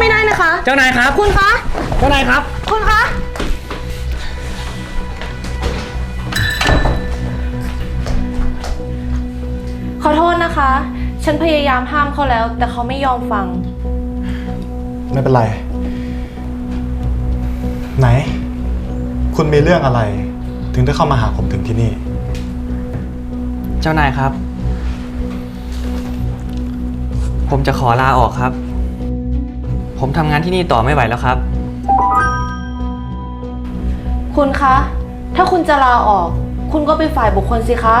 ไม่ได้นะคะ เจ้านายครับคุณคะ เจ้านายครับ คุณคะ ขอโทษนะคะ ฉันพยายามห้ามเขาแล้ว แต่เขาไม่ยอมฟัง ไม่เป็นไร ไหน คุณมีเรื่องอะไร ถึงได้เข้ามาหาผมถึงที่นี่ เจ้านายครับ ผมจะขอลาออกครับ ผมทำงานที่นี่ต่อไม่ไหวแล้วครับ คุณคะ ถ้าคุณจะลาออก คุณก็ไปฝ่ายบุคคลสิคะ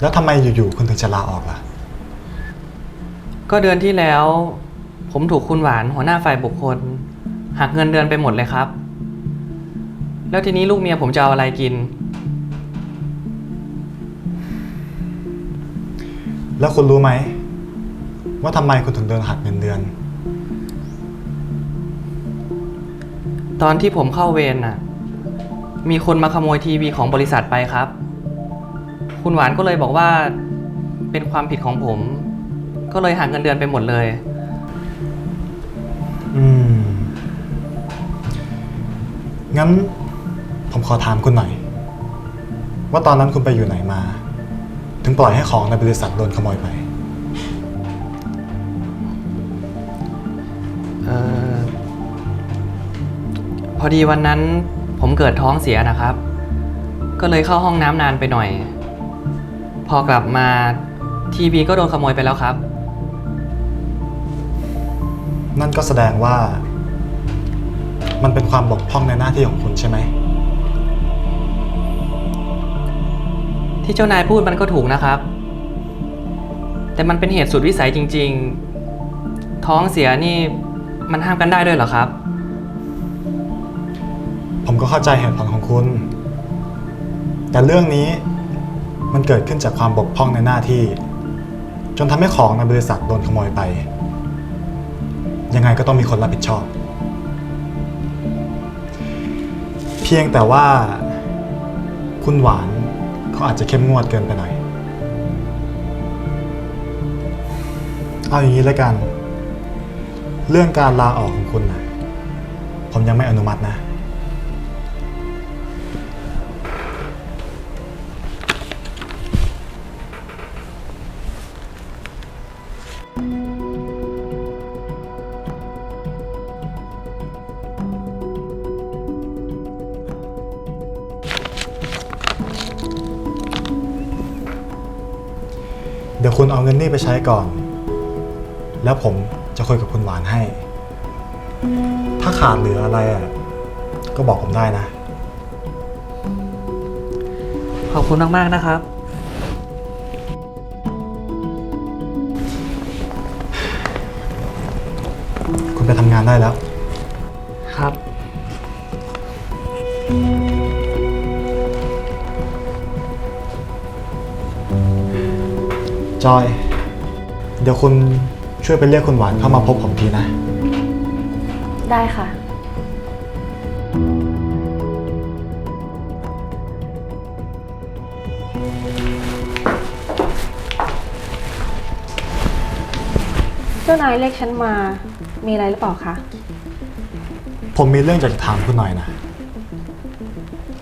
แล้วทำไมอยู่ๆคุณถึงจะลาออกล่ะ ก็เดือนที่แล้ว ผมถูกคุณหวานหัวหน้าฝ่ายบุคคล หักเงินเดือนไปหมดเลยครับ แล้วทีนี้ลูกเมียผมจะเอาอะไรกิน แล้วคุณรู้ไหม ว่าทำไมคุณถึงโดนหักเงินเดือน ตอนที่ผมเข้าเวรน่ะ มีคนมาขโมยทีวีของบริษัทไปครับ คุณหวานก็เลยบอกว่าเป็นความผิดของผม ก็เลยหักเงินเดือนไปหมดเลย อืม งั้นผมขอถามคุณหน่อย ว่าตอนนั้นคุณไปอยู่ไหนมา ถึงปล่อยให้ของในบริษัทโดนขโมยไป เออพอดีวันนั้นผมเกิดท้องเสียนะครับ ก็เลยเข้าห้องน้ำนานไปหน่อย พอกลับมาทีวีก็โดนขโมยไปแล้วครับ นั่นก็แสดงว่า มันเป็นความบกพร่องในหน้าที่ของคุณใช่ไหม ที่เจ้านายพูดมันก็ถูกนะครับ แต่มันเป็นเหตุสุดวิสัยจริง ๆ ท้องเสียนี่มันห้ามกันได้ด้วยเหรอครับ ผมก็เข้าใจเหตุผลของคุณ แต่เรื่องนี้มันเกิดขึ้นจากความบกพร่องในหน้าที่ จนทำให้ของในบริษัทโดนขโมยไป ยังไงก็ต้องมีคนรับผิดชอบ เพียงแต่ว่า คุณหวาน เขาอาจจะเข้มงวดเกินไปหน่อย เอาอย่างนี้แล้วกัน เรื่องการลาออกของคุณนะผมยังไม่อนุมัตินะ ดี๋ยวคุณเอาเงินนี่ไปใช้ก่อน แล้วผมจะคุยกับคุณหวานให้ ถ้าขาดเหลืออะไรอะ ก็บอกผมได้นะ ขอบคุณมาก ๆ นะครับ คุณไปทำงานได้แล้ว จอย เดี๋ยวคุณช่วยไปเรียกคุณหวานเข้ามาพบผมทีนะ ได้ค่ะ เจ้านายเรียกฉันมา มีอะไรหรือเปล่าคะ ผมมีเรื่องจะถามคุณหน่อยนะ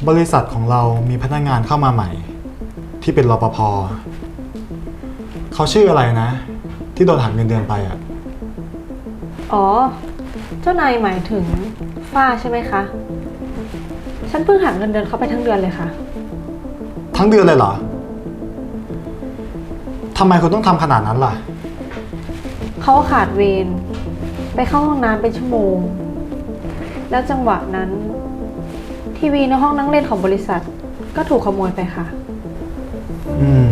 บริษัทของเรามีพนักงานเข้ามาใหม่ ที่เป็นรปภ เขาชื่ออะไรนะ ที่โดนหักเงินเดือนไปอะ อ๋อ เจ้านายหมายถึงฝ้าใช่ไหมคะ ฉันเพิ่งหักเงินเดือนเขาไปทั้งเดือนเลยค่ะ ทั้งเดือนเลยเหรอทำไมคุณต้องทำขนาดนั้นล่ะ เขาขาดเวรไปเข้าห้องน้ำเป็นชั่วโมง แล้วจังหวะนั้น ทีวีในห้องนั่งเล่นของบริษัทก็ถูกขโมยไปค่ะ อืม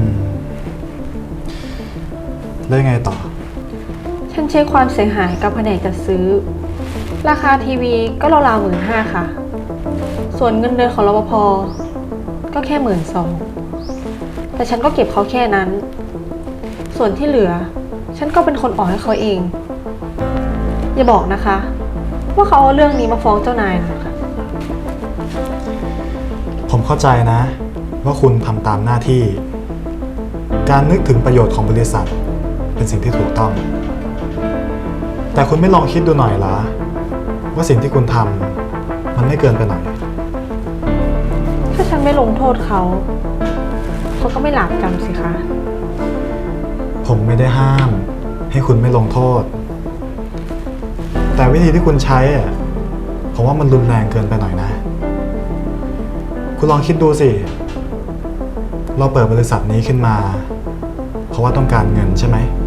แล้วยังไงต่อ ฉันเช็คความเสียหายกับแผนกจัดซื้อ ราคาทีวีก็ราวๆหมื่นห้าค่ะ ส่วนเงินเดือนของรปภก็แค่หมื่นสองแต่ฉันก็เก็บเขาแค่นั้น ส่วนที่เหลือ ฉันก็เป็นคนออกให้เขาเอง อย่าบอกนะคะ ว่าเขาเอาเรื่องนี้มาฟ้องเจ้านายนะคะ ผมเข้าใจนะ ว่าคุณทำตามหน้าที่ การนึกถึงประโยชน์ของบริษัท เป็นสิ่งที่ถูกต้อง แต่คุณไม่ลองคิดดูหน่อยเหรอว่าสิ่งที่คุณทำมันไม่เกินไปหน่อย ถ้าฉันไม่ลงโทษเขา เขาก็ไม่หลาบจำสิคะ ผมไม่ได้ห้าม ให้คุณไม่ลงโทษ แต่วิธีที่คุณใช้อะผมว่ามันรุนแรงเกินไปหน่อยนะ คุณลองคิดดูสิ เราเปิดบริษัทนี้ขึ้นมา เพราะว่าต้องการเงินใช่ไหมใช่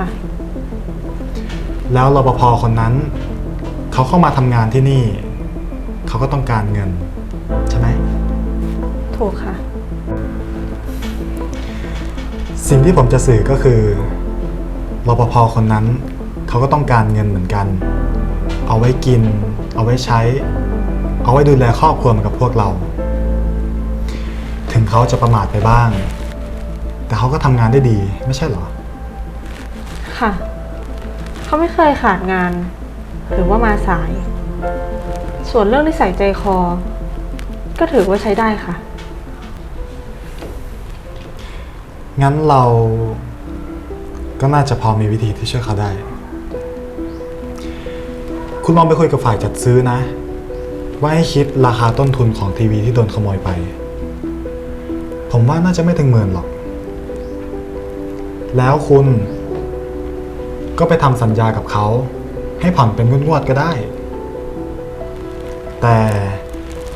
ค่ะ แล้วรปภคนนั้น เขาเข้ามาทำงานที่นี่ เขาก็ต้องการเงิน ใช่ไหม ถูกค่ะ สิ่งที่ผมจะสื่อก็คือรปภคนนั้น เขาก็ต้องการเงินเหมือนกัน เอาไว้กิน เอาไว้ใช้ เอาไว้ดูแลครอบครัวเหมือนกับพวกเรา ถึงเขาจะประมาทไปบ้าง แต่เขาก็ทำงานได้ดีไม่ใช่เหรอ ค่ะ เขาไม่เคยขาดงาน หรือว่ามาสาย ส่วนเรื่องนิสัยใจคอ ก็ถือว่าใช้ได้ค่ะ งั้นเราก็น่าจะพอมีวิธีที่ช่วยเขาได้ คุณลองไปคุยกับฝ่ายจัดซื้อนะ ว่าให้คิดราคาต้นทุนของทีวีที่โดนขโมยไป ผมว่าน่าจะไม่ถึงหมื่นหรอก แล้วคุณ ก็ไปทำสัญญากับเขา ให้ผ่อนเป็นงวดๆก็ได้ แต่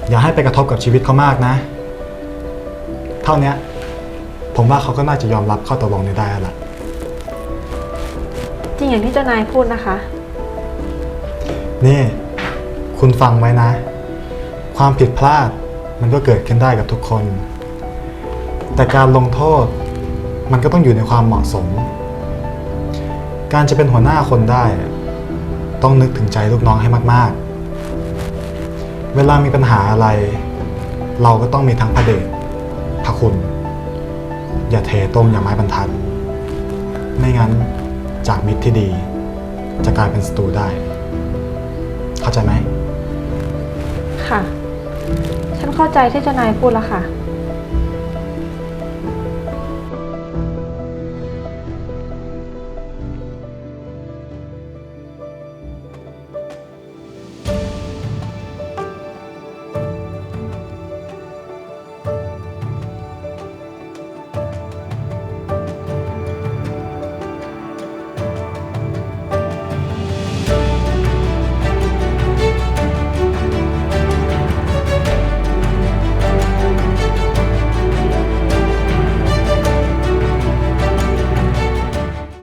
อย่าให้ไปกระทบกับชีวิตเขามากนะ เท่าเนี้ยผมว่าเขาก็น่าจะยอมรับข้อตกลงนี้ได้แล้วล่ะ จริงอย่างที่เจ้านายพูดนะคะ นี่ คุณฟังไว้นะ ความผิดพลาดมันก็เกิดขึ้นได้กับทุกคน แต่การลงโทษมันก็ต้องอยู่ในความเหมาะสม การจะเป็นหัวหน้าคนได้ ต้องนึกถึงใจลูกน้องให้มาก ๆ เวลามีปัญหาอะไร เราก็ต้องมีทั้งพระเดชพระคุณ อย่าเทต้มอย่างไม้บรรทัด ไม่งั้นจากมิตรที่ดี จะกลายเป็นศัตรูได้ เข้าใจไหมค่ะ ฉันเข้าใจที่เจ้านายพูดแล้วค่ะ